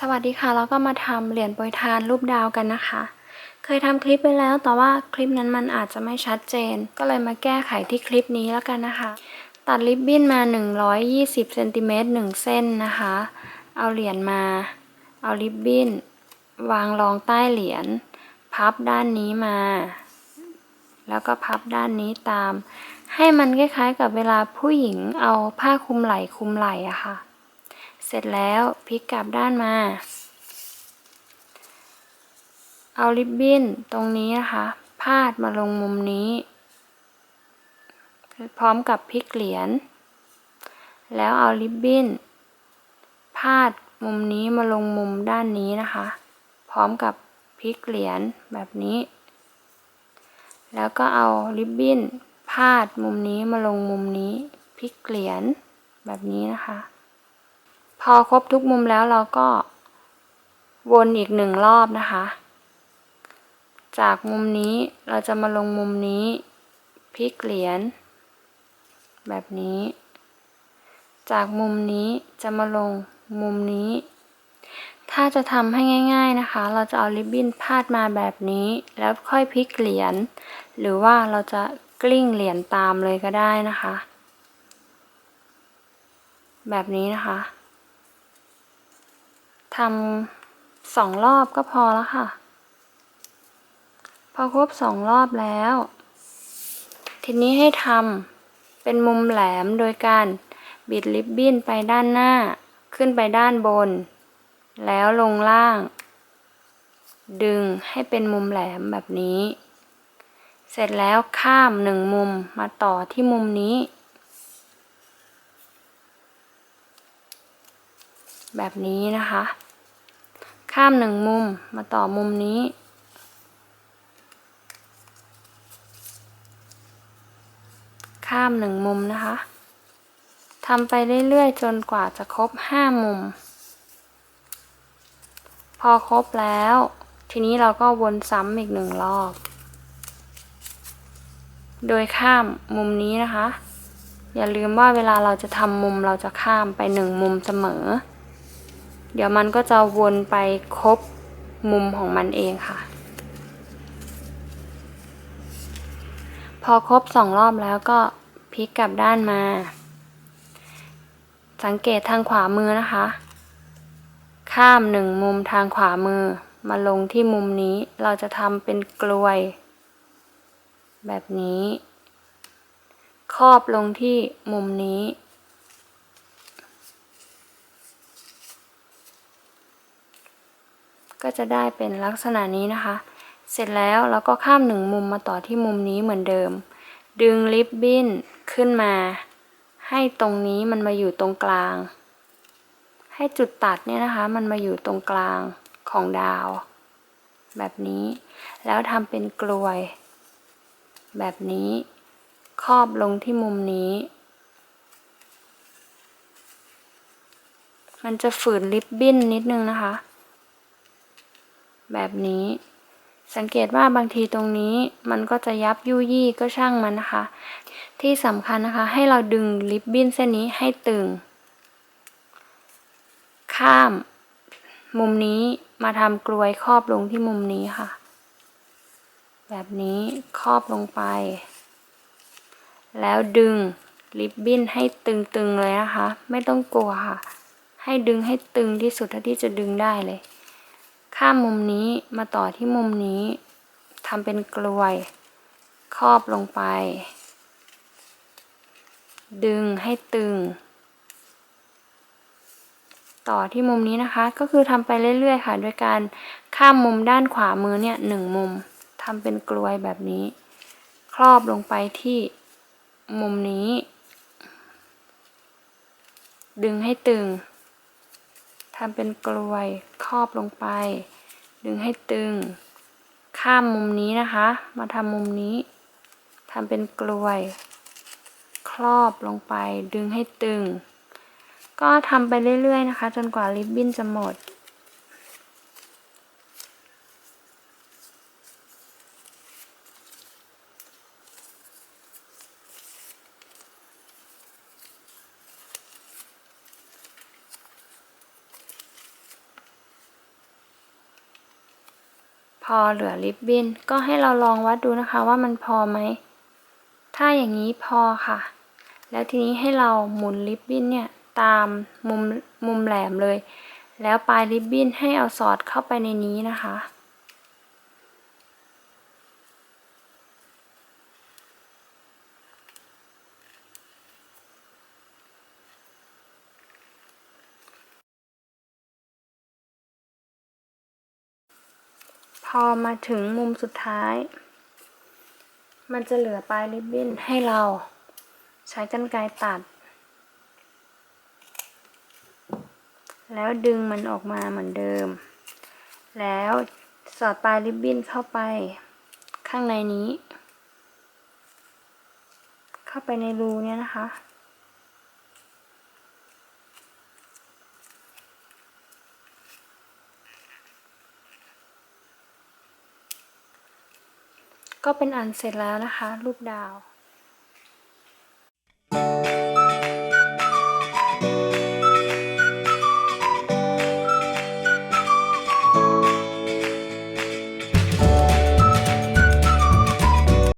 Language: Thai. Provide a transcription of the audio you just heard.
สวัสดีค่ะ แล้วก็มาทำเหรียญโปรยทานรูปดาวกันนะคะ เคยทำคลิปไปแล้ว แต่ว่าคลิปนั้นมันอาจจะไม่ชัดเจน ก็เลยมาแก้ไขที่คลิปนี้แล้วกันนะคะ ตัดริบบิ้นมา 120เซนติเมตร1เส้นนะคะ เอาเหรียญมา เอาริบบิ้น วางรองใต้เหรียญ พับด้านนี้มา แล้วก็พับด้านนี้ตาม ให้มันคล้ายๆกับเวลาผู้หญิงเอาผ้าคลุมไหล่คลุมไหล่อะค่ะ เสร็จแล้วพลิกกลับด้านมา เอาริบบิ้นตรงนี้นะคะ พาดมาลงมุมนี้ พร้อมกับพลิกเหรียญ แล้วเอาริบบิ้นพาดมุมนี้มาลงมุมด้านนี้นะคะ พร้อมกับพลิกเหรียญแบบนี้ แล้วก็เอาริบบิ้นพาดมุมนี้มาลงมุมนี้พลิกเหรียญแบบนี้นะคะ อครบทุกมุมแล้วเราก็ วนอีกหนึ่งรอบนะคะ จากมุมนี้เราจะมาลงมุมนี้พลิกเหรียญแบบนี้ จากมุมนี้จะมาลงมุมนี้ ถ้าจะทำให้ง่าย ๆนะคะ เราจะเอาริบบิ้นพาดมาแบบนี้แล้วค่อยพลิกเหรียญหรือว่าเราจะกลิ้งเหรียญตามเลยก็ได้นะคะ แบบนี้นะคะ ทำสองรอบก็พอแล้วค่ะ พอครบสองรอบแล้ว ทีนี้ให้ทำเป็นมุมแหลมโดยการบิดริบบิ้นไปด้านหน้า ขึ้นไปด้านบน แล้วลงล่าง ดึงให้เป็นมุมแหลมแบบนี้ เสร็จแล้วข้ามหนึ่งมุมมาต่อที่มุมนี้ แบบนี้นะคะ ข้ามหนึ่งมุมมาต่อมุมนี้ ข้ามหนึ่งมุมนะคะทำไปเรื่อยๆ จนกว่าจะครบห้ามุม พอครบแล้ว ทีนี้เราก็วนซ้ำอีกหนึ่งรอบ โดยข้ามมุมนี้นะคะ อย่าลืมว่าเวลาเราจะทำมุมเราจะข้ามไปหนึ่งมุมเสมอ เดี๋ยวมันก็จะวนไปครบมุมของมันเองค่ะ พอครบสองรอบแล้วก็พลิกกลับด้านมา สังเกตทางขวามือนะคะ ข้ามหนึ่งมุมทางขวามือมาลงที่มุมนี้เราจะทำเป็นกลวย แบบนี้ ครอบลงที่มุมนี้ ก็จะได้เป็นลักษณะนี้นะคะ เสร็จแล้วเราก็ข้ามหนึ่งมุมมาต่อที่มุมนี้เหมือนเดิม ดึงริบบิ้นขึ้นมา ให้ตรงนี้มันมาอยู่ตรงกลาง ให้จุดตัดเนี่ยนะคะ มันมาอยู่ตรงกลางของดาว แบบนี้ แล้วทำเป็นกลวย แบบนี้ครอบลงที่มุมนี้ มันจะฝืนริบบิ้นนิดนึงนะคะ แบบนี้ สังเกตว่าบางทีตรงนี้มันก็จะยับยุยี่ก็ช่างมันนะคะ ที่สำคัญนะคะให้เราดึงริบบิ้นเส้นนี้ให้ตึง ข้ามมุมนี้มาทำกลวยครอบลงที่มุมนี้ค่ะ แบบนี้ครอบลงไป แล้วดึงริบบิ้นให้ตึงๆเลยนะคะ ไม่ต้องกลัวค่ะ ให้ดึงให้ตึงที่สุดเท่าที่จะดึงได้เลย ข้ามมุมนี้มาต่อที่มุมนี้ทำเป็นกลวย ครอบลงไป ดึงให้ตึง ต่อที่มุมนี้นะคะ ก็คือทำไปเรื่อยๆค่ะโดยการข้ามมุมด้านขวามือเนี่ยหนึ่งมุมทำเป็นกลวยแบบนี้ ครอบลงไปที่มุมนี้ ดึงให้ตึงทำเป็นกลวยครอบลงไป ดึงให้ตึง ข้ามมุมนี้นะคะ มาทำมุมนี้ทำเป็นกลวย ครอบลงไป ดึงให้ตึง ก็ทำไปเรื่อยๆนะคะ จนกว่าริบบิ้นจะหมด พอเหลือริบบิ้นก็ให้เราลองวัดดูนะคะว่ามันพอไหม ถ้าอย่างนี้พอค่ะ แล้วทีนี้ให้เราหมุนริบบิ้นเนี่ยตามมุมมุมแหลมเลย แล้วปลายริบบิ้นให้เอาสอดเข้าไปในนี้นะคะ พอมาถึงมุมสุดท้าย มันจะเหลือปลายริบบิ้นให้เราใช้กรรไกรตัด แล้วดึงมันออกมาเหมือนเดิม แล้วสอดปลายริบบิ้นเข้าไป ข้างในนี้ เข้าไปในรูเนี้ยนะคะ ก็เป็นอันเสร็จแล้วนะคะ รูปดาว